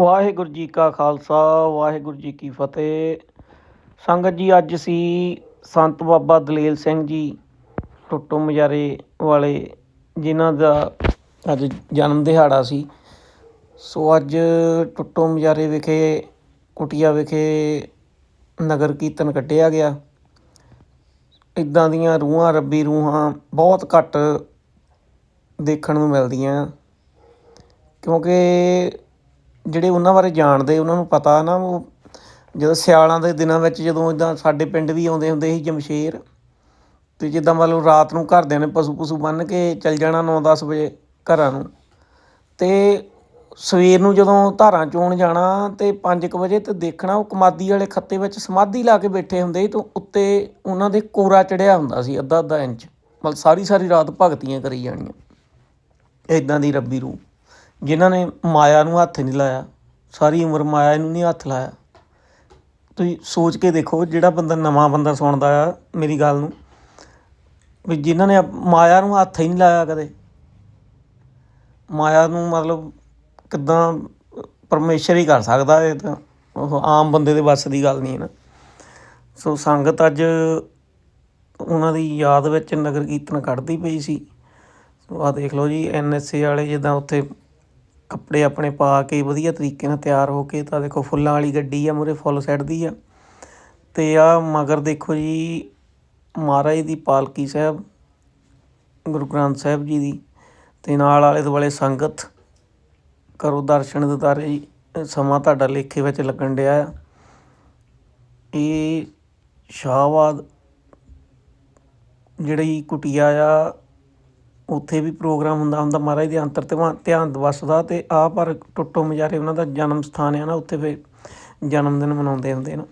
ਵਾਹਿਗੁਰੂ ਜੀ ਕਾ ਖਾਲਸਾ, ਵਾਹਿਗੁਰੂ ਜੀ ਕੀ ਫਤਿਹ। ਸੰਗਤ ਜੀ, ਅੱਜ ਸੀ ਸੰਤ ਬਾਬਾ ਦਲੇਲ ਸਿੰਘ ਜੀ ਟੁੱਟੋ ਮਜਾਰੇ ਵਾਲੇ, ਜਿਨ੍ਹਾਂ ਦਾ ਅੱਜ ਜਨਮ ਦਿਹਾੜਾ ਸੀ। ਸੋ ਅੱਜ ਟੁੱਟੋ ਮਜਾਰੇ ਵਿਖੇ, ਕੁਟੀਆ ਵਿਖੇ ਨਗਰ ਕੀਰਤਨ ਕੱਢਿਆ ਗਿਆ। ਇਦਾਂ ਦੀਆਂ ਰੂਹਾਂ, ਰੱਬੀ ਰੂਹਾਂ ਬਹੁਤ ਘੱਟ ਦੇਖਣ ਨੂੰ ਮਿਲਦੀਆਂ। ਕਿਉਂਕਿ ਜਿਹੜੇ ਉਹਨਾਂ ਬਾਰੇ ਜਾਣਦੇ, ਉਹਨਾਂ ਨੂੰ ਪਤਾ ਨਾ, ਉਹ ਜਦੋਂ ਸਿਆਲਾਂ ਦੇ ਦਿਨਾਂ ਵਿੱਚ ਜਦੋਂ ਇੱਦਾਂ ਸਾਡੇ ਪਿੰਡ ਵੀ ਆਉਂਦੇ ਹੁੰਦੇ ਸੀ ਜਮਸ਼ੇਰ ਅਤੇ ਜਿੱਦਾਂ ਮਤਲਬ ਰਾਤ ਨੂੰ ਘਰਦਿਆਂ ਨੇ ਪਸ਼ੂ ਪਸ਼ੂ ਬੰਨ੍ਹ ਕੇ ਚੱਲ ਜਾਣਾ ਨੌ ਦਸ ਵਜੇ ਘਰਾਂ ਨੂੰ ਅਤੇ ਸਵੇਰ ਨੂੰ ਜਦੋਂ ਧਾਰਾਂ ਚੋਣ ਜਾਣਾ ਅਤੇ ਪੰਜ ਕੁ ਵਜੇ ਤੇ ਦੇਖਣਾ, ਉਹ ਕਮਾਦੀ ਵਾਲੇ ਖੱਤੇ ਵਿੱਚ ਸਮਾਧੀ ਲਾ ਕੇ ਬੈਠੇ ਹੁੰਦੇ ਸੀ ਤੇ ਉੱਤੇ ਉਹਨਾਂ ਦੇ ਕੋਰਾ ਚੜਿਆ ਹੁੰਦਾ ਸੀ ਅੱਧਾ ਅੱਧਾ ਇੰਚ, ਮਤਲਬ ਸਾਰੀ ਸਾਰੀ ਰਾਤ ਭਗਤੀਆਂ ਕਰੀ ਜਾਣੀਆਂ ਇਦਾਂ ਦੀ ਰੱਬੀ ਰੂਹ ਜਿਨ੍ਹਾਂ ਨੇ ਮਾਇਆ ਨੂੰ ਹੱਥ ਨਹੀਂ ਲਾਇਆ, ਸਾਰੀ ਉਮਰ ਮਾਇਆ ਨੂੰ ਨਹੀਂ ਹੱਥ ਲਾਇਆ। ਤੁਸੀਂ ਸੋਚ ਕੇ ਦੇਖੋ ਜਿਹੜਾ ਬੰਦਾ ਨਵਾਂ ਬੰਦਾ ਸੁਣਦਾ ਆ ਮੇਰੀ ਗੱਲ ਨੂੰ, ਵੀ ਜਿਨ੍ਹਾਂ ਨੇ ਮਾਇਆ ਨੂੰ ਹੱਥ ਹੀ ਨਹੀਂ ਲਾਇਆ ਕਦੇ। ਮਾਇਆ ਨੂੰ ਮਤਲਬ ਕਿੱਦਾਂ ਪਰਮੇਸ਼ਰ ਹੀ ਕਰ ਸਕਦਾ ਇਹ ਤਾਂ, ਉਹ ਆਮ ਬੰਦੇ ਦੇ ਵੱਸ ਦੀ ਗੱਲ ਨਹੀਂ ਹੈ ਨਾ। ਸੋ ਸੰਗਤ ਅੱਜ ਉਹਨਾਂ ਦੀ ਯਾਦ ਵਿੱਚ ਨਗਰ ਕੀਰਤਨ ਕੱਢਦੀ ਪਈ ਸੀ। ਸੋ ਆਹ ਦੇਖ ਲਓ ਜੀ ਐਨਐਸਏ ਵਾਲੇ ਜਿੱਦਾਂ ਉੱਥੇ ਕੱਪੜੇ ਆਪਣੇ ਪਾ ਕੇ ਵਧੀਆ ਤਰੀਕੇ ਨਾਲ ਤਿਆਰ ਹੋ ਕੇ ਤਾਂ ਦੇਖੋ ਫੁੱਲਾਂ ਵਾਲੀ ਗੱਡੀ ਆ, ਮੂਹਰੇ ਫੁੱਲ ਸੈੱਟਦੀ ਆ। ਤੇ ਆ ਮਗਰ ਦੇਖੋ ਜੀ, ਮਹਾਰਾਜ ਦੀ ਪਾਲਕੀ ਸਾਹਿਬ, ਗੁਰੂ ਗ੍ਰੰਥ ਸਾਹਿਬ ਜੀ ਦੀ ਤੇ ਨਾਲ ਆਲੇ ਦੁਆਲੇ ਸੰਗਤ, ਕਰੋ ਦਰਸ਼ਨ ਦਿਦਾਰੇ ਜੀ, ਸਮਾਂ ਤੁਹਾਡਾ ਲੇਖੇ ਵਿੱਚ ਲੱਗਣ ਡਿਆ ਆ। ਇਹ ਸ਼ਾਹਬਾਦ, ਜਿਹੜੀ ਕੁਟੀਆ ਆ ਉੱਥੇ ਵੀ ਪ੍ਰੋਗਰਾਮ ਹੁੰਦਾ ਹੁੰਦਾ ਮਹਾਰਾਜ ਦੇ ਅੰਤਰ ਤੇ ਧਿਆਨ ਵਸਦਾ ਤੇ ਆ ਪਰ ਟੁੱਟੋ ਮਜਾਰੇ ਉਹਨਾਂ ਦਾ ਜਨਮ ਸਥਾਨ ਹੈ ਨਾ, ਉੱਥੇ ਫਿਰ ਜਨਮ ਦਿਨ ਮਨਾਉਂਦੇ ਹੁੰਦੇ ਨੇ।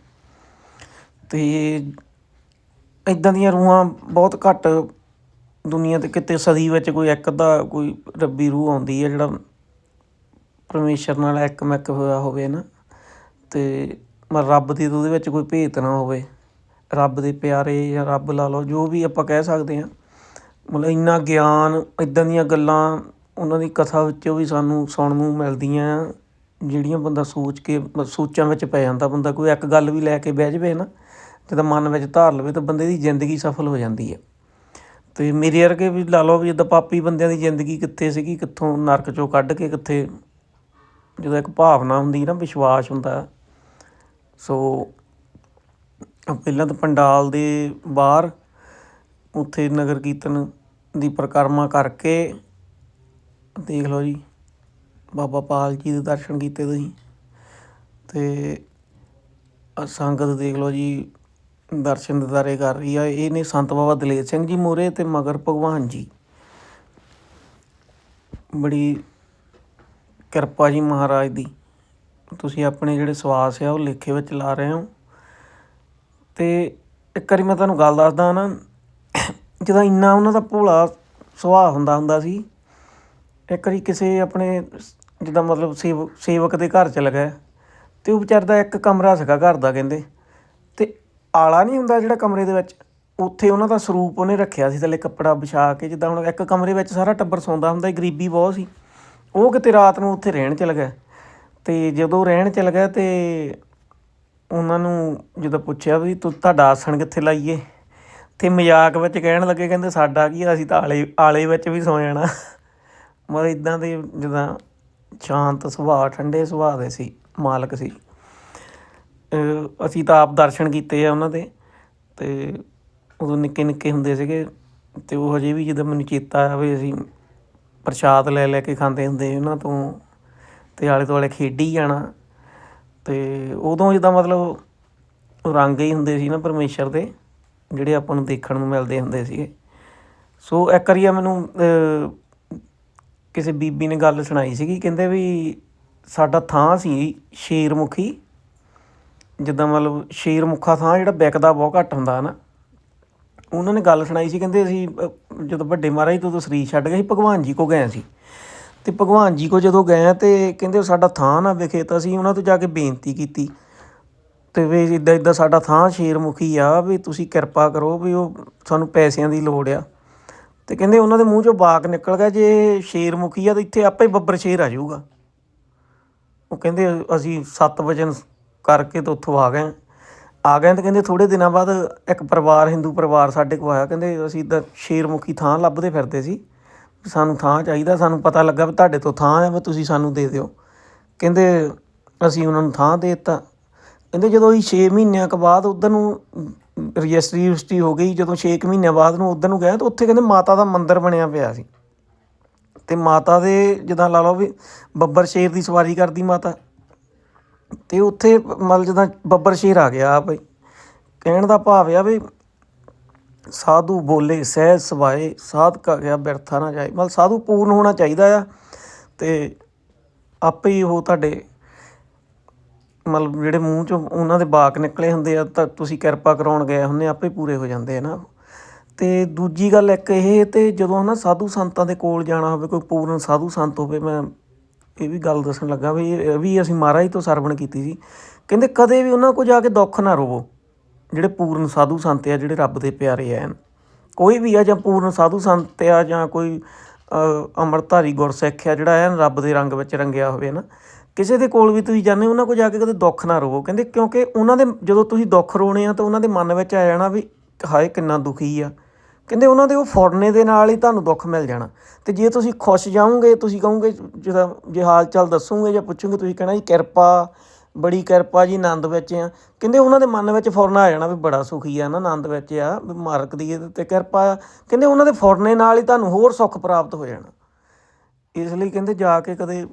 ਤੇ ਇਦਾਂ ਦੀਆਂ ਰੂਹਾਂ ਬਹੁਤ ਘੱਟ ਦੁਨੀਆ ਤੇ ਕਿਤੇ ਸਦੀ ਵਿੱਚ ਕੋਈ ਇੱਕ ਦਾ ਕੋਈ ਰੱਬੀ ਰੂਹ ਆਉਂਦੀ ਹੈ ਜਿਹੜਾ ਪਰਮੇਸ਼ਰ ਨਾਲ ਇੱਕ ਮਿਕ ਹੋਇਆ ਹੋਵੇ ਨਾ, ਤੇ ਮ ਰੱਬ ਦੀ ਉਹਦੇ ਵਿੱਚ ਕੋਈ ਭੇਤ ਨਾ ਹੋਵੇ। ਰੱਬ ਦੇ ਪਿਆਰੇ ਜਾਂ ਰੱਬ ਲਾ ਲਓ, ਜੋ ਵੀ ਆਪਾਂ ਕਹਿ ਸਕਦੇ ਹਾਂ। ਮਤਲਬ ਇੰਨਾ ਗਿਆਨ, ਇੱਦਾਂ ਦੀਆਂ ਗੱਲਾਂ ਉਹਨਾਂ ਦੀ ਕਥਾ ਵਿੱਚੋਂ ਵੀ ਸਾਨੂੰ ਸੁਣਨ ਨੂੰ ਮਿਲਦੀਆਂ ਜਿਹੜੀਆਂ ਬੰਦਾ ਸੋਚ ਕੇ ਸੋਚਾਂ ਵਿੱਚ ਪੈ ਜਾਂਦਾ ਬੰਦਾ, ਕੋਈ ਇੱਕ ਗੱਲ ਵੀ ਲੈ ਕੇ ਬਹਿ ਜਾਵੇ ਨਾ, ਜਦੋਂ ਮਨ ਵਿੱਚ ਧਾਰ ਲਵੇ ਤਾਂ ਬੰਦੇ ਦੀ ਜ਼ਿੰਦਗੀ ਸਫਲ ਹੋ ਜਾਂਦੀ ਹੈ ਅਤੇ ਮੇਰੇ ਵਰਗੇ ਵੀ ਲਾ ਲਓ ਵੀ ਜਿੱਦਾਂ ਪਾਪੀ ਬੰਦਿਆਂ ਦੀ ਜ਼ਿੰਦਗੀ ਕਿੱਥੇ ਸੀਗੀ, ਕਿੱਥੋਂ ਨਰਕ ਚੋਂ ਕੱਢ ਕੇ ਕਿੱਥੇ ਜਦੋਂ ਇੱਕ ਭਾਵਨਾ ਹੁੰਦੀ ਨਾ, ਵਿਸ਼ਵਾਸ ਹੁੰਦਾ। ਸੋ ਪਹਿਲਾਂ ਤਾਂ ਪੰਡਾਲ ਦੇ ਬਾਹਰ, ਉੱਥੇ ਨਗਰ ਕੀਰਤਨ ਦੀ ਪਰਿਕਰਮਾ ਕਰਕੇ ਦੇਖ ਲਓ ਜੀ, ਬਾਬਾ ਪਾਲ ਜੀ ਦੇ ਦਰਸ਼ਨ ਕੀਤੇ ਤੁਸੀਂ ਤੇ ਸੰਗਤ ਦੇਖ ਲਓ ਜੀ, ਦਰਸ਼ਨ ਦਿਦਾਰੇ ਕਰ ਰਹੀ ਆ, ਇਹ ਨੇ ਸੰਤ ਬਾਬਾ ਦਲੇਰ ਸਿੰਘ ਜੀ ਮੋਰੇ ਤੇ ਮਗਰ ਭਗਵਾਨ ਜੀ। ਬੜੀ ਕਿਰਪਾ ਜੀ ਮਹਾਰਾਜ ਦੀ, ਤੁਸੀਂ ਆਪਣੇ ਜਿਹੜੇ ਸਵਾਸ ਆ ਉਹ ਲੇਖੇ ਵਿੱਚ ਲਾ ਰਹੇ ਹੋ। ਤੇ ਇੱਕ ਵਾਰੀ ਮੈਂ ਤੁਹਾਨੂੰ ਗੱਲ ਦੱਸਦਾ ਨਾ ਜਦੋਂ ਇੰਨਾ ਉਹਨਾਂ ਦਾ ਭੋਲਾ ਸੁਭਾਅ ਹੁੰਦਾ ਹੁੰਦਾ ਸੀ। ਇੱਕ ਵਾਰੀ ਕਿਸੇ ਆਪਣੇ ਜਿੱਦਾਂ ਮਤਲਬ ਸੇਵ, ਸੇਵਕ ਦੇ ਘਰ ਚਲ ਗਏ ਤੇ ਉਹ ਵਿਚਾਰ ਦਾ ਇੱਕ ਕਮਰਾ ਸੀਗਾ ਘਰ ਦਾ ਕਹਿੰਦੇ। ਤੇ ਆਲਾ ਨਹੀਂ ਹੁੰਦਾ ਜਿਹੜਾ ਕਮਰੇ ਦੇ ਵਿੱਚ? ਉੱਥੇ ਉਹਨਾਂ ਦਾ ਸਰੂਪ ਉਹਨੇ ਰੱਖਿਆ ਸੀ ਥੱਲੇ ਕੱਪੜਾ ਵਿਛਾ ਕੇ, ਜਿੱਦਾਂ ਹੁਣ ਇੱਕ ਕਮਰੇ ਵਿੱਚ ਸਾਰਾ ਟੱਬਰ ਸੌਂਦਾ ਹੁੰਦਾ ਗਰੀਬੀ ਬਹੁਤ ਸੀ। ਉਹ ਕਿਤੇ ਰਾਤ ਨੂੰ ਉੱਥੇ ਰਹਿਣ ਚਲ ਗਿਆ ਤੇ ਜਦੋਂ ਰਹਿਣ ਚਲ ਗਿਆ ਤੇ ਉਹਨਾਂ ਨੂੰ ਜਦੋਂ ਪੁੱਛਿਆ ਵੀ ਤੂੰ ਤੁਹਾਡਾ ਆਸਣ ਕਿੱਥੇ ਲਾਈਏ? ਤੇ ਮਜ਼ਾਕ ਵਿੱਚ ਕਹਿਣ ਲੱਗੇ, ਕਹਿੰਦੇ ਸਾਡਾ ਕੀ ਅਸੀਂ ਤਾਂ ਆਲੇ ਆਲੇ ਵਿੱਚ ਵੀ ਸੌ ਜਾਣਾ। ਮਤਲਬ ਇਦਾਂ ਦੇ ਜਿੱਦਾਂ ਸ਼ਾਂਤ ਸੁਭਾਅ, ਠੰਡੇ ਸੁਭਾਅ ਦੇ ਸੀ, ਮਾਲਕ ਸੀ। ਅਸੀਂ ਤਾਂ ਆਪ ਦਰਸ਼ਨ ਕੀਤੇ ਆ ਉਹਨਾਂ ਦੇ, ਤੇ ਉਦੋਂ ਨਿੱਕੇ ਨਿੱਕੇ ਹੁੰਦੇ ਸੀਗੇ, ਤੇ ਉਹ ਹਜੇ ਵੀ ਜਦੋਂ ਮੈਨੂੰ ਚੇਤਾ ਆ ਵੀ ਅਸੀਂ ਪ੍ਰਸ਼ਾਦ ਲੈ ਲੈ ਕੇ ਖਾਂਦੇ ਹੁੰਦੇ ਉਹਨਾਂ ਤੋਂ, ਤੇ ਆਲੇ ਦੁਆਲੇ ਖੇਡੀ ਜਾਣਾ। ਤੇ ਉਦੋਂ ਜਿੱਦਾਂ ਮਤਲਬ ਰੰਗ ਹੀ ਹੁੰਦੇ ਸੀ ਨਾ ਪਰਮੇਸ਼ਰ ਦੇ ਜਿਹੜੇ ਆਪਾਂ ਨੂੰ ਦੇਖਣ ਨੂੰ ਮਿਲਦੇ ਹੁੰਦੇ ਸੀਗੇ। ਸੋ ਇੱਕ ਵਾਰੀ ਮੈਨੂੰ ਕਿਸੇ ਬੀਬੀ ਨੇ ਗੱਲ ਸੁਣਾਈ ਸੀਗੀ, ਕਹਿੰਦੇ ਵੀ ਸਾਡਾ ਥਾਂ ਸੀ ਸ਼ੇਰਮੁਖੀ। ਜਿੱਦਾਂ ਮਤਲਬ ਸ਼ੇਰਮੁਖਾ ਥਾਂ ਜਿਹੜਾ ਵਿਕਦਾ ਬਹੁਤ ਘੱਟ ਹੁੰਦਾ ਨਾ ਉਹਨਾਂ ਨੇ ਗੱਲ ਸੁਣਾਈ ਸੀ, ਕਹਿੰਦੇ ਅਸੀਂ ਜਦੋਂ ਵੱਡੇ ਮਹਾਰਾਜ ਤੋਂ ਸਰੀਰ ਛੱਡ ਗਏ ਸੀ, ਭਗਵਾਨ ਜੀ ਕੋ ਗਏ ਸੀ। ਤੇ ਭਗਵਾਨ ਜੀ ਕੋ ਜਦੋਂ ਗਏ ਤੇ ਕਹਿੰਦੇ ਸਾਡਾ ਥਾਂ ਨਾ ਵਿਖੇ ਤਾਂ ਅਸੀਂ ਉਹਨਾਂ ਤੋਂ ਜਾ ਕੇ ਬੇਨਤੀ ਕੀਤੀ ਤੇ ਵੀ ਇਦਾਂ ਇੱਦਾਂ ਸਾਡਾ ਥਾਂ ਸ਼ੇਰਮੁਖੀ ਆ ਵੀ ਤੁਸੀਂ ਕਿਰਪਾ ਕਰੋ ਵੀ ਉਹ ਸਾਨੂੰ ਪੈਸਿਆਂ ਦੀ ਲੋੜ ਆ। ਤੇ ਕਹਿੰਦੇ ਉਹਨਾਂ ਦੇ ਮੂੰਹ ਚੋਂ ਬਾਕ ਨਿਕਲ ਗਿਆ, ਜੇ ਸ਼ੇਰਮੁਖੀ ਆ ਤਾਂ ਇੱਥੇ ਆਪੇ ਬੱਬਰ ਸ਼ੇਰ ਆ ਜਾਊਗਾ। ਉਹ ਕਹਿੰਦੇ ਅਸੀਂ ਸੱਤ ਵਜਨ ਕਰਕੇ ਤਾਂ ਉੱਥੋਂ ਆ ਗਏ ਆ ਗਏ ਤਾਂ ਕਹਿੰਦੇ ਥੋੜੇ ਦਿਨਾਂ ਬਾਅਦ ਇੱਕ ਪਰਿਵਾਰ, ਹਿੰਦੂ ਪਰਿਵਾਰ ਸਾਡੇ ਕੋਲ ਆਇਆ। ਕਹਿੰਦੇ ਅਸੀਂ ਇੱਦਾਂ ਸ਼ੇਰਮੁਖੀ ਥਾਂ ਲੱਭਦੇ ਫਿਰਦੇ ਸੀ। ਸਾਨੂੰ ਥਾਂ ਚਾਹੀਦਾ, ਸਾਨੂੰ ਪਤਾ ਲੱਗਾ ਵੀ ਤੁਹਾਡੇ ਤੋਂ ਥਾਂ ਆ, ਵੀ ਤੁਸੀਂ ਸਾਨੂੰ ਦੇ ਦਿਓ। ਕਹਿੰਦੇ ਅਸੀਂ ਉਹਨਾਂ ਨੂੰ ਥਾਂ ਦੇ ਦਿੱਤਾ। ਕਹਿੰਦੇ ਜਦੋਂ ਅਸੀਂ 6 ਮਹੀਨਿਆਂ ਕੁ ਬਾਅਦ ਉਧਰ ਨੂੰ ਰਜਿਸਟਰੀ ਰਜਿਸਟਰੀ ਹੋ ਗਈ, ਜਦੋਂ 6 ਮਹੀਨਿਆਂ ਬਾਅਦ ਨੂੰ ਉਧਰ ਨੂੰ ਗਏ, ਤਾਂ ਉੱਥੇ ਕਹਿੰਦੇ ਮਾਤਾ ਦਾ ਮੰਦਿਰ ਬਣਿਆ ਪਿਆ ਸੀ। ਤੇ ਮਾਤਾ ਦੇ ਜਿੱਦਾਂ ਲਾ ਲਓ ਵੀ ਬੱਬਰ ਸ਼ੇਰ ਦੀ ਸਵਾਰੀ ਕਰਦੀ ਮਾਤਾ। ਤੇ ਉੱਥੇ ਮਤਲਬ ਜਿੱਦਾਂ ਬੱਬਰ ਸ਼ੇਰ ਆ ਗਿਆ ਭਾਈ ਕਹਿਣ ਦਾ ਭਾਵ ਆ ਵੀ ਸਾਧੂ ਬੋਲੇ, ਸਹਿਜ ਸਵਾਏ ਸਾਧਕਾ ਗਿਆ, ਬਿਰਥਾ ਨਾ ਜਾਏ। ਮਤਲਬ ਸਾਧੂ ਪੂਰਨ ਹੋਣਾ ਚਾਹੀਦਾ ਆ। ਤੇ ਆਪੇ ਹੀ ਉਹ ਤੁਹਾਡੇ ਮਤਲਬ ਜਿਹੜੇ ਮੂੰਹ ਚੋਂ ਉਹਨਾਂ ਦੇ ਬਾਕ ਨਿਕਲੇ ਹੁੰਦੇ ਆ ਤਾਂ ਤੁਸੀਂ ਕਿਰਪਾ ਕਰਾਉਣ ਗਏ ਹੁੰਦੇ ਆਪੇ ਪੂਰੇ ਹੋ ਜਾਂਦੇ ਆ ਨਾ। ਅਤੇ ਦੂਜੀ ਗੱਲ ਇੱਕ ਇਹ ਤੇ ਜਦੋਂ ਨਾ ਸਾਧੂ ਸੰਤਾਂ ਦੇ ਕੋਲ ਜਾਣਾ ਹੋਵੇ ਕੋਈ ਪੂਰਨ ਸਾਧੂ ਸੰਤ ਹੋਵੇ ਮੈਂ ਇਹ ਵੀ ਗੱਲ ਦੱਸਣ ਲੱਗਾ ਵੀ ਇਹ ਵੀ ਅਸੀਂ ਮਹਾਰਾਜ ਤੋਂ ਸਰਵਣ ਕੀਤੀ ਸੀ। ਕਹਿੰਦੇ ਕਦੇ ਵੀ ਉਹਨਾਂ ਕੋਲ ਜਾ ਕੇ ਦੁੱਖ ਨਾ ਰੋਵੋ ਜਿਹੜੇ ਪੂਰਨ ਸਾਧੂ ਸੰਤ ਆ ਜਿਹੜੇ ਰੱਬ ਦੇ ਪਿਆਰੇ ਆ ਕੋਈ ਵੀ ਆ ਜਾਂ ਪੂਰਨ ਸਾਧੂ ਸੰਤ ਆ ਜਾਂ ਕੋਈ ਅ, ਅੰਮ੍ਰਿਤਧਾਰੀ ਗੁਰਸਿੱਖ ਆ ਜਿਹੜਾ ਐਨ ਰੱਬ ਦੇ ਰੰਗ ਵਿੱਚ ਰੰਗਿਆ ਹੋਵੇ ਨਾ ਕਿਸੇ ਦੇ ਕੋਲ ਵੀ ਤੁਸੀਂ ਜਾਂਦੇ ਉਹਨਾਂ ਕੋਲ ਜਾ ਕੇ ਕਦੇ ਦੁੱਖ ਨਾ ਰੋਵੋ। ਕਹਿੰਦੇ ਕਿਉਂਕਿ ਉਹਨਾਂ ਦੇ ਜਦੋਂ ਤੁਸੀਂ ਦੁੱਖ ਰੋਣੇ ਆ ਤਾਂ ਉਹਨਾਂ ਦੇ ਮਨ ਵਿੱਚ ਆ ਜਾਣਾ ਵੀ ਹਾਏ ਕਿੰਨਾ ਦੁਖੀ ਆ। ਕਹਿੰਦੇ ਉਹਨਾਂ ਦੇ ਉਹ ਫੁਰਨੇ ਦੇ ਨਾਲ ਹੀ ਤੁਹਾਨੂੰ ਦੁੱਖ ਮਿਲ ਜਾਣਾ। ਤੇ ਜੇ ਤੁਸੀਂ ਖੁਸ਼ ਜਾਓਗੇ, ਤੁਸੀਂ ਕਹੋਗੇ ਜਿਹਦਾ ਜੇ ਹਾਲ ਚਾਲ ਦੱਸੋਗੇ ਜਾਂ ਪੁੱਛੋਗੇ, ਤੁਸੀਂ ਕਹਿਣਾ ਜੀ ਕਿਰਪਾ, ਬੜੀ ਕਿਰਪਾ ਜੀ, ਆਨੰਦ ਵਿੱਚ ਆ। ਕਹਿੰਦੇ ਉਹਨਾਂ ਦੇ ਮਨ ਵਿੱਚ ਫੁਰਨਾ ਆ ਜਾਣਾ ਵੀ ਬੜਾ ਸੁਖੀ ਆ ਨਾ, ਆਨੰਦ ਵਿੱਚ ਆ, ਵੀ ਮਾਰਕ ਦੀ ਇਹਦੇ ਤੇ ਕਿਰਪਾ ਕਹਿੰਦੇ ਉਹਨਾਂ ਦੇ ਫੁਰਨੇ ਨਾਲ ਹੀ ਤੁਹਾਨੂੰ ਹੋਰ ਸੁੱਖ ਪ੍ਰਾਪਤ ਹੋ ਜਾਣਾ। ਇਸ ਲਈ ਕਹਿੰਦੇ ਜਾ ਕੇ ਕਦੇ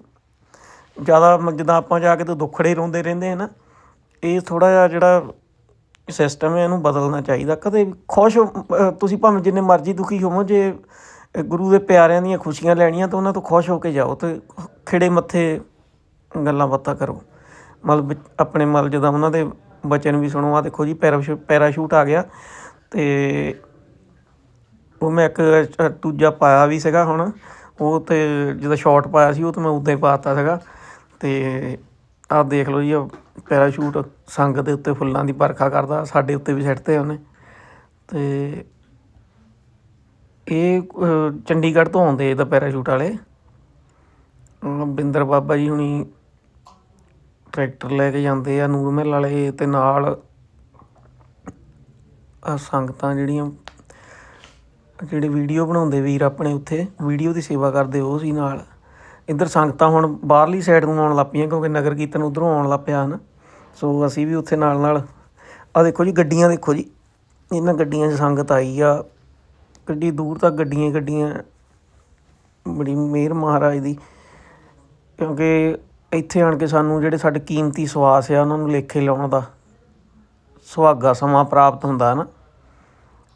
ਜ਼ਿਆਦਾ ਮ- ਜਿੱਦਾਂ ਆਪਾਂ ਜਾ ਕੇ ਤਾਂ ਦੁੱਖੜੇ ਰੋਂਦੇ ਰਹਿੰਦੇ ਹੈ ਨਾ, ਇਹ ਥੋੜਾ ਜਿਹਾ ਜਿਹੜਾ ਸਿਸਟਮ ਹੈ ਇਹਨੂੰ ਬਦਲਣਾ ਚਾਹੀਦਾ। ਕਦੇ ਖੁਸ਼ ਹੋ- ਤੁਸੀਂ ਭਾਵੇਂ ਜਿੰਨੇ ਮਰਜ਼ੀ ਦੁਖੀ ਹੋਵੋ, ਜੇ ਗੁਰੂ ਦੇ ਪਿਆਰਿਆਂ ਦੀਆਂ ਖੁਸ਼ੀਆਂ ਲੈਣੀਆਂ ਤਾਂ ਉਹਨਾਂ ਤੋਂ ਖੁਸ਼ ਹੋ ਕੇ ਜਾਓ ਤੇ ਖਿੜੇ ਮੱਥੇ ਗੱਲਾਂ ਬਾਤਾਂ ਕਰੋ। ਮਤਲਬ ਵਿੱਚ ਆਪਣੇ ਮਤਲਬ ਜਦੋਂ ਉਹਨਾਂ ਦੇ ਬਚਨ ਵੀ ਸੁਣੋ ਆ ਦੇਖੋ ਜੀ ਪੈਰਾਸ਼ੂ ਪੈਰਾਸ਼ੂਟ ਆ ਗਿਆ ਤੇ ਉਹ ਮੈਂ ਇੱਕ ਦੂਜਾ ਪਾਇਆ ਵੀ ਸੀਗਾ ਹੁਣ, ਉਹ ਤੇ ਜਦੋਂ ਸ਼ਾਰਟ ਪਾਇਆ ਸੀ, ਉਹ ਤਾਂ ਮੈਂ ਉਦਾਂ ਹੀ ਪਾਤਾ ਸੀਗਾ। ਤੇ ਆਹ ਦੇਖ ਲਓ ਜੀ, ਆਹ ਪੈਰਾਸ਼ੂਟ ਸੰਗ ਦੇ ਉੱਤੇ ਫੁੱਲਾਂ ਦੀ ਵਰਖਾ ਕਰਦਾ, ਸਾਡੇ ਉੱਤੇ ਵੀ ਸਿੱਟਦੇ ਉਹਨੇ। ਤੇ ਇਹ ਚੰਡੀਗੜ੍ਹ ਤੋਂ ਆਉਂਦੇ ਇਹਦਾ ਪੈਰਾਸ਼ੂਟ ਵਾਲੇ। ਬਿੰਦਰ ਬਾਬਾ ਜੀ ਹੁਣੀ ਟਰੈਕਟਰ ਲੈ ਕੇ ਜਾਂਦੇ ਆ, ਨੂਰ ਮਹਿਲ ਵਾਲੇ, ਤੇ ਨਾਲ ਆ ਸੰਗਤਾਂ ਜਿਹੜੀਆਂ, ਜਿਹੜੇ ਵੀਡੀਓ ਬਣਾਉਂਦੇ ਵੀਰ ਆਪਣੇ ਉੱਥੇ, ਵੀਡੀਓ ਦੀ ਸੇਵਾ ਕਰਦੇ ਉਹ ਸੀ ਨਾਲ। ਇੱਧਰ ਸੰਗਤਾਂ ਹੁਣ ਬਾਹਰਲੀ ਸਾਈਡ ਨੂੰ ਆਉਣ ਲੱਗ ਪਈਆਂ ਕਿਉਂਕਿ ਨਗਰ ਕੀਰਤਨ ਉਧਰੋਂ ਆਉਣ ਲੱਗ ਪਿਆ ਹਨ। ਸੋ ਅਸੀਂ ਵੀ ਉੱਥੇ ਨਾਲ ਨਾਲ ਆ ਦੇਖੋ ਜੀ ਗੱਡੀਆਂ ਦੇਖੋ ਜੀ, ਇਹਨਾਂ ਗੱਡੀਆਂ 'ਚ ਸੰਗਤ ਆਈ ਆ। ਕਿੱਡੀ ਦੂਰ ਤੱਕ ਗੱਡੀਆਂ ਗੱਡੀਆਂ, ਬੜੀ ਮਿਹਰ ਮਹਾਰਾਜ ਦੀ। ਕਿਉਂਕਿ ਇੱਥੇ ਆਣ ਕੇ ਸਾਨੂੰ ਜਿਹੜੇ ਸਾਡੇ ਕੀਮਤੀ ਸਵਾਸ ਆ, ਉਹਨਾਂ ਨੂੰ ਲੇਖੇ ਲਾਉਣ ਦਾ ਸੁਹਾਗਾ ਸਮਾਂ ਪ੍ਰਾਪਤ ਹੁੰਦਾ ਹੈ ਨਾ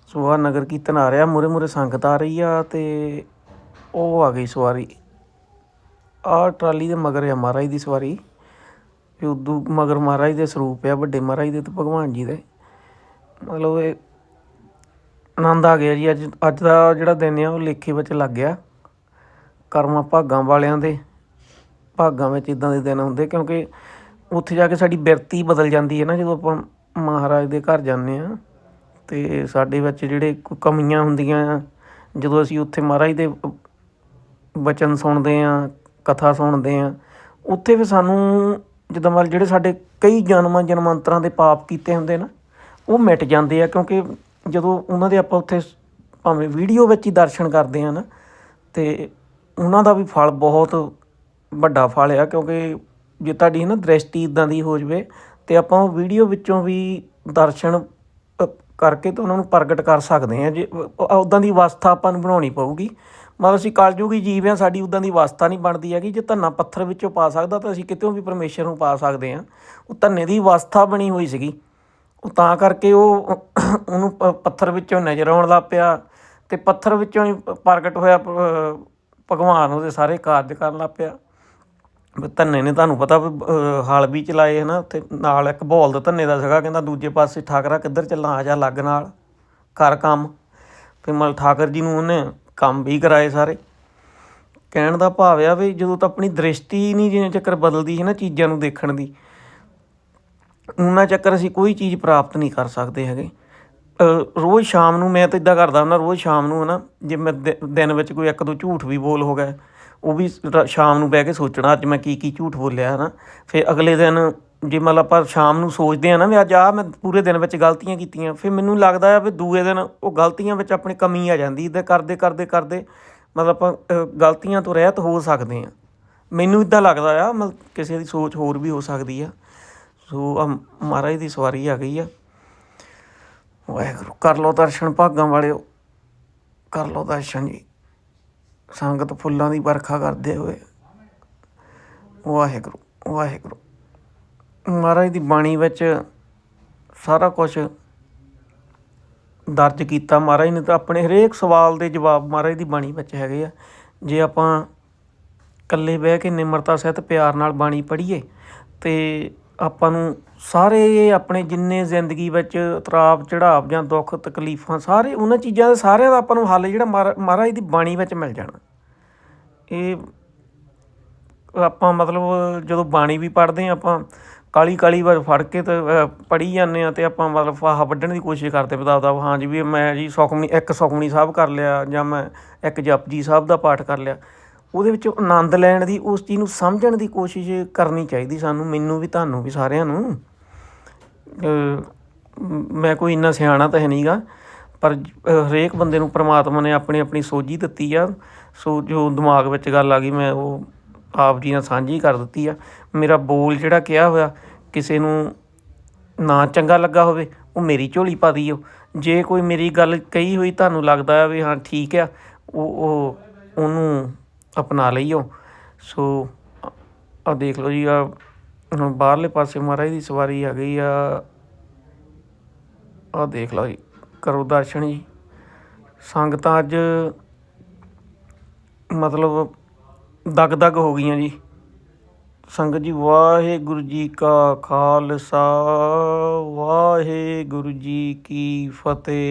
ਸੋ ਆਹ ਨਗਰ ਕੀਰਤਨ ਆ ਰਿਹਾ ਮੂਰੇ ਮੂਰੇ ਸੰਗਤ ਆ ਰਹੀ ਆ ਤੇ ਉਹ ਆ ਗਈ ਸਵਾਰੀ। ਆਹ ਟਰਾਲੀ ਦੇ ਮਗਰ ਆ ਮਹਾਰਾਜ ਦੀ ਸਵਾਰੀ। ਵੀ ਉਦੋਂ ਮਗਰ ਮਹਾਰਾਜ ਦੇ ਸਰੂਪ ਆ, ਵੱਡੇ ਮਹਾਰਾਜ ਦੇ ਤੇ ਭਗਵਾਨ ਜੀ ਦੇ। ਮਤਲਬ ਇਹ ਆਨੰਦ ਆ ਗਿਆ ਜੀ। ਅੱਜ ਅੱਜ ਦਾ ਜਿਹੜਾ ਦਿਨ ਆ, ਉਹ ਲੇਖੇ ਵਿੱਚ ਲੱਗ ਗਿਆ। ਕਰਮਾਂ ਭਾਗਾਂ ਵਾਲਿਆਂ ਦੇ, ਭਾਗਾਂ ਵਿੱਚ ਇਦਾਂ ਦੇ ਦਿਨ ਹੁੰਦੇ, ਕਿਉਂਕਿ ਉੱਥੇ ਜਾ ਕੇ ਸਾਡੀ ਬਿਰਤੀ ਬਦਲ ਜਾਂਦੀ ਹੈ ਨਾ, ਜਦੋਂ ਆਪਾਂ ਮਹਾਰਾਜ ਦੇ ਘਰ ਜਾਂਦੇ ਆ ਤੇ ਸਾਡੇ ਵਿੱਚ ਜਿਹੜੇ ਕਮੀਆਂ ਹੁੰਦੀਆਂ ਆ, ਜਦੋਂ ਅਸੀਂ ਉੱਥੇ ਮਹਾਰਾਜ ਦੇ ਵਚਨ ਸੁਣਦੇ ਆ ਕਥਾ ਸੁਣਦੇ ਆ। ਉੱਥੇ ਵੀ ਸਾਨੂੰ ਜਿੱਦਾਂ ਮਤਲਬ ਜਿਹੜੇ ਸਾਡੇ ਕਈ ਜਨਮਾਂ ਜਨਮਾਂਤਰਾਂ ਦੇ ਪਾਪ ਕੀਤੇ ਹੁੰਦੇ ਨਾ, ਉਹ ਮਿਟ ਜਾਂਦੇ ਆ ਕਿਉਂਕਿ ਜਦੋਂ ਉਹਨਾਂ ਦੇ ਆਪਾਂ ਉੱਥੇ ਭਾਵੇਂ ਵੀਡੀਓ ਵਿੱਚ ਹੀ ਦਰਸ਼ਨ ਕਰਦੇ ਆ ਨਾ, ਤੇ ਉਹਨਾਂ ਦਾ ਵੀ ਫਲ ਬਹੁਤ ਵੱਡਾ ਫਲ ਆ ਕਿਉਂਕਿ ਜੇ ਤੁਹਾਡੀ ਨਾ ਦ੍ਰਿਸ਼ਟੀ ਇਦਾਂ ਦੀ ਹੋ ਜਵੇ ਤੇ ਆਪਾਂ ਉਹ ਵੀਡੀਓ ਵਿੱਚੋਂ ਵੀ ਦਰਸ਼ਨ ਕਰਕੇ ਤਾਂ ਉਹਨਾਂ ਨੂੰ ਪ੍ਰਗਟ ਕਰ ਸਕਦੇ ਆ। ਜੇ ਉਦਾਂ ਦੀ ਅਵਸਥਾ ਆਪਾਂ ਨੂੰ ਬਣਾਉਣੀ ਪਊਗੀ। ਮਤਲਬ ਅਸੀਂ ਕਲਯੁਗੀ ਜੀਵ ਆ ਸਾਡੀ ਉਦਾਂ ਦੀ ਅਵਸਥਾ ਨਹੀਂ ਬਣਦੀ ਹੈਗੀ। ਜੇ ਧੰਨਾ ਪੱਥਰ ਵਿੱਚੋਂ ਪਾ ਸਕਦਾ ਤਾਂ ਅਸੀਂ ਕਿਤੇੋਂ ਵੀ ਪਰਮੇਸ਼ਰ ਨੂੰ ਪਾ ਸਕਦੇ ਆ ਉਹ ਧੰਨੇ ਦੀ ਅਵਸਥਾ ਬਣੀ ਹੋਈ ਸੀਗੀ। ਉਹ ਤਾਂ ਕਰਕੇ ਉਹ ਉਹਨੂੰ ਪ- ਪੱਥਰ ਵਿੱਚੋਂ ਨਜ਼ਰ ਆਉਣ ਲੱਗ ਪਿਆ ਤੇ ਪੱਥਰ ਵਿੱਚੋਂ ਹੀ ਪ੍ਰਗਟ ਹੋਇਆ ਭਗਵਾਨ ਉਹਦੇ ਸਾਰੇ ਕਾਰਜ ਕਰਨ ਲੱਗ ਪਿਆ। ਵੀ ਧੰਨੇ ਨੇ ਤੁਹਾਨੂੰ ਪਤਾ ਵੀ ਅਹ, ਵੀ ਚਲਾਏ ਹਨਾ ਉੱਥੇ ਨਾਲ ਇੱਕ ਬੋਲਦ ਧੰਨੇ ਦਾ ਸੀਗਾ ਕਹਿੰਦਾ ਦੂਜੇ ਪਾਸੇ ਠਾਕਰਾ ਕਿੱਧਰ ਚੱਲਾਂ ਆ ਜਾ ਲੱਗ ਨਾਲ ਕਰ ਕੰਮ। ਫਿਰ ਮਲ ਠਾਕਰ ਜੀ ਨੂੰ ਉਹਨੇ ਕੰਮ ਵੀ ਕਰਾਏ ਸਾਰੇ। ਕਹਿਣ ਦਾ ਭਾਵ ਆ ਵੀ ਜਦੋਂ ਤਾਂ ਆਪਣੀ ਦ੍ਰਿਸ਼ਟੀ ਨਹੀਂ ਜਿਵੇਂ ਚੱਕਰ ਬਦਲਦੀ ਹੈ ਨਾ ਚੀਜ਼ਾਂ ਨੂੰ ਦੇਖਣ ਦੀ, ਉਹਨਾਂ ਚੱਕਰ ਅਸੀਂ ਕੋਈ ਚੀਜ਼ ਪ੍ਰਾਪਤ ਨਹੀਂ ਕਰ ਸਕਦੇ ਹੈਗੇ। ਰੋਜ਼ ਸ਼ਾਮ ਨੂੰ ਮੈਂ ਤਾਂ ਇਦਾਂ ਕਰਦਾ ਹੁੰਦਾ, ਰੋਜ਼ ਸ਼ਾਮ ਨੂੰ ਹਨਾ, ਜੇ ਮੈਂ ਦਿਨ ਵਿੱਚ ਕੋਈ ਇੱਕ ਦੋ ਝੂਠ ਵੀ ਬੋਲ ਹੋ ਗਿਆ, ਉਹ ਵੀ ਸ਼ਾਮ ਨੂੰ ਬਹਿ ਕੇ ਸੋਚਣਾ ਅੱਜ ਮੈਂ ਕੀ ਕੀ ਝੂਠ ਬੋਲਿਆ ਹੈ ਨਾ ਫਿਰ ਅਗਲੇ ਦਿਨ ਜੇ ਮਤਲਬ ਆਪਾਂ ਸ਼ਾਮ ਨੂੰ ਸੋਚਦੇ ਆ ਨਾ ਵੀ ਅੱਜ ਆ ਮੈਂ ਪੂਰੇ ਦਿਨ ਵਿੱਚ ਗਲਤੀਆਂ ਕੀਤੀਆਂ, ਫਿਰ ਮੈਨੂੰ ਲੱਗਦਾ ਆ ਵੀ ਦੂਏ ਦਿਨ ਉਹ ਗਲਤੀਆਂ ਵਿੱਚ ਆਪਣੀ ਕਮੀ ਆ ਜਾਂਦੀ, ਇਦਾਂ ਕਰਦੇ ਕਰਦੇ ਕਰਦੇ ਮਤਲਬ ਆਪਾਂ ਗਲਤੀਆਂ ਤੋਂ ਰਹਿਤ ਹੋ ਸਕਦੇ ਆ ਮੈਨੂੰ ਇਦਾਂ ਲੱਗਦਾ ਆ, ਮਤਲਬ ਕਿਸੇ ਦੀ ਸੋਚ ਹੋਰ ਵੀ ਹੋ ਸਕਦੀ ਆ। ਸੋ ਆ ਮਹਾਰਾਜ ਦੀ ਸਵਾਰੀ ਆ ਗਈ ਆ। ਵਾਹਿਗੁਰੂ, ਕਰ ਲਓ ਦਰਸ਼ਨ ਭਾਗਾਂ ਵਾਲਿਓ, ਕਰ ਲਓ ਦਰਸ਼ਨ ਜੀ। ਸੰਗਤ ਫੁੱਲਾਂ ਦੀ ਵਰਖਾ ਕਰਦੇ ਹੋਏ। ਵਾਹਿਗੁਰੂ ਵਾਹਿਗੁਰੂ। ਮਹਾਰਾਜ ਦੀ ਬਾਣੀ ਵਿੱਚ ਸਾਰਾ ਕੁਝ ਦਰਜ ਕੀਤਾ। ਮਹਾਰਾਜ ਨੇ ਤਾਂ ਆਪਣੇ ਹਰੇਕ ਸਵਾਲ ਦੇ ਜਵਾਬ ਮਹਾਰਾਜ ਦੀ ਬਾਣੀ ਵਿੱਚ ਹੈਗੇ ਆ। ਜੇ ਆਪਾਂ ਇਕੱਲੇ ਬਹਿ ਕੇ ਨਿਮਰਤਾ ਸਹਿਤ ਪਿਆਰ ਨਾਲ ਬਾਣੀ ਪੜ੍ਹੀਏ, ਤੇ ਆਪਾਂ ਨੂੰ ਸਾਰੇ ਆਪਣੇ ਜਿੰਨੇ ਜ਼ਿੰਦਗੀ ਵਿੱਚ ਉਤਰਾਵ ਚੜਾਵ ਜਾਂ ਦੁੱਖ, ਤਕਲੀਫਾਂ ਸਾਰੇ ਉਹਨਾਂ ਚੀਜ਼ਾਂ ਦੇ ਸਾਰਿਆਂ ਦਾ ਆਪਾਂ ਨੂੰ ਹੱਲ ਜਿਹੜਾ ਮਹਾਰਾ- ਮਹਾਰਾਜ ਦੀ ਬਾਣੀ ਵਿੱਚ ਮਿਲ ਜਾਣਾ। ਇਹ ਆਪਾਂ ਮਤਲਬ ਜਦੋਂ ਬਾਣੀ ਵੀ ਪੜ੍ਹਦੇ ਹਾਂ, ਆਪਾਂ ਕਾਲੀ ਕਾਲੀ ਵਾਰ ਫੜ ਕੇ ਤੇ ਪੜ੍ਹੀ ਜਾਂਦੇ ਆ ਤੇ ਆਪਾਂ ਮਤਲਬ ਫਾਹਾ ਵੱਢਣ ਦੀ ਕੋਸ਼ਿਸ਼ ਕਰਦੇ ਬਤਾ ਦਾ। ਹਾਂ ਜੀ, ਵੀ ਮੈਂ ਜੀ ਸੁਖਮਨੀ ਇੱਕ ਸੁਖਮਨੀ ਸਾਹਿਬ ਕਰ ਲਿਆ ਜਾਂ ਮੈਂ ਇੱਕ ਜਪਜੀ ਸਾਹਿਬ ਦਾ ਪਾਠ ਕਰ ਲਿਆ। ਉਹਦੇ ਵਿੱਚ ਆਨੰਦ ਲੈਣ ਦੀ, ਉਸ ਚੀਜ਼ ਨੂੰ ਸਮਝਣ ਦੀ ਕੋਸ਼ਿਸ਼ ਕਰਨੀ ਚਾਹੀਦੀ ਸਾਨੂੰ, ਮੈਨੂੰ ਵੀ, ਤੁਹਾਨੂੰ ਵੀ ਸਾਰਿਆਂ ਨੂੰ। ਮੈਂ ਕੋਈ ਇੰਨਾ ਸਿਆਣਾ ਤਾਂ ਹੈ ਨਹੀਂਗਾ ਪਰ ਹਰੇਕ ਬੰਦੇ ਨੂੰ ਪ੍ਰਮਾਤਮਾ ਨੇ ਆਪਣੀ ਆਪਣੀ ਸੋਝੀ ਦਿੱਤੀ ਆ। ਸੋ ਜੋ ਦਿਮਾਗ ਵਿੱਚ ਗੱਲ ਆ ਗਈ, ਮੈਂ ਉਹ ਆਪ ਜੀ ਨਾਲ ਸਾਂਝੀ ਕਰ ਦਿੱਤੀ ਆ। ਮੇਰਾ ਬੋਲ ਜਿਹੜਾ ਕਿਹਾ ਹੋਇਆ, ਕਿਸੇ ਨੂੰ ਨਾ ਚੰਗਾ ਲੱਗਾ ਹੋਵੇ, ਉਹ ਮੇਰੀ ਝੋਲੀ ਪਾ ਦਿਓ। ਜੇ ਕੋਈ ਮੇਰੀ ਗੱਲ ਕਹੀ ਹੋਈ, ਤੁਹਾਨੂੰ ਲੱਗਦਾ ਆ ਵੀ ਹਾਂ, ਠੀਕ ਆ, ਉਹ ਉਹ, ਉਹਨੂੰ ਅਪਣਾ ਲਈਓ। ਸੋ ਆ ਦੇਖ ਲਓ ਜੀ ਆ ਹੁਣ ਬਾਹਰਲੇ ਪਾਸੇ ਮਹਾਰਾਜ ਦੀ ਸਵਾਰੀ ਆ ਗਈ ਆ। ਆ ਦੇਖ ਲਓ ਜੀ, ਕਰੋ ਦਰਸ਼ਨ ਜੀ। ਸੰਗਤਾਂ ਅੱਜ ਮਤਲਬ ਦਗ ਦਗ ਹੋ ਗਈਆਂ ਜੀ। ਸੰਗਤ ਜੀ, ਵਾਹਿਗੁਰੂ ਜੀ ਕਾ ਖਾਲਸਾ, ਵਾਹਿਗੁਰੂ ਜੀ ਕੀ ਫਤਿਹ।